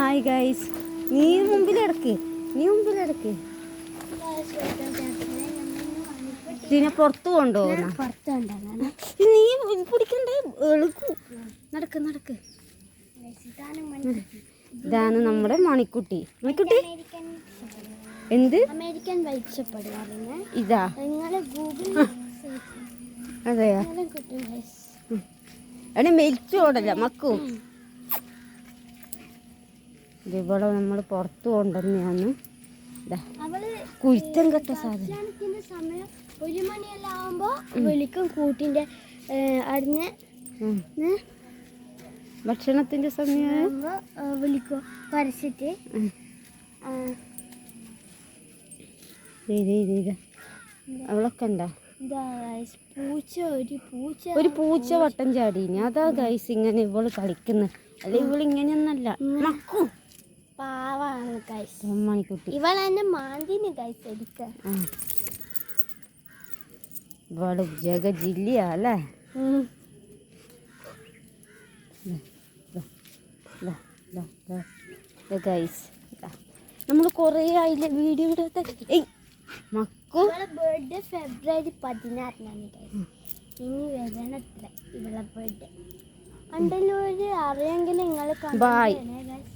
ആയി ഗൈസ് നീ മുമ്പിലെടുക്ക്. നീ മുമ്പിലെടുക്ക്. ഇതിനെ പുറത്ത് കൊണ്ടുപോകുന്ന നീ പിടിക്കണ്ടേ? എളുക്കു. നടക്ക് നടക്ക്. ഇതാണ് നമ്മുടെ മണിക്കുട്ടി. മണിക്കുട്ടി? എന്ത്? അമേരിക്കൻ വൈറ്റ് പറയുന്നത് ഇതാ. നിങ്ങൾ ഗൂഗിൾ അതെയാ. എന്നെ മെലിച്ചോടല്ല മക്കു. ഇതേപോലെ നമ്മൾ പുറത്ത് കൊണ്ടുവന്നെയാണ് കുരുത്തം കെട്ട സാധനം. സമയം ഒരു മണിയെല്ലാം ആവുമ്പോ വിളിക്കും കൂട്ടിന്റെ അടിഞ്ഞ് ഭക്ഷണത്തിന്റെ സമയം. വിളിക്കും ഉം. അവളൊക്കെ ഉണ്ടോ? പൂച്ച ഒരു പൂച്ച. ഒരു പൂച്ച വട്ടം ചാടീനി അതാ ഗൈസ് ഇങ്ങനെ ഇവൾ കളിക്കുന്നത് അല്ല ഇവൾ ഇങ്ങനെയൊന്നല്ല മക്കു. പാവാണ് ഗൈസ് മണിക്കുട്ടി ഇവൾ എന്നെ മാന്തിന് ഗൈസ് എടുക്ക. ഇവൾ ജഗ ജില്ലയാ അല്ലേ ഗൈസ് നമ്മൾ കുറേ ആയില്ല വീഡിയോ ഇടാത്ത? മക്കു. ബർത്ത്ഡേ ഫെബ്രുവരി പതിനാറിനാണ് guys. ഇനി വരണത്ര ഇവളെ ബർത്ത്ഡേ അണ്ടല്ലൂര് അറിയെങ്കിൽ നിങ്ങൾ Bye.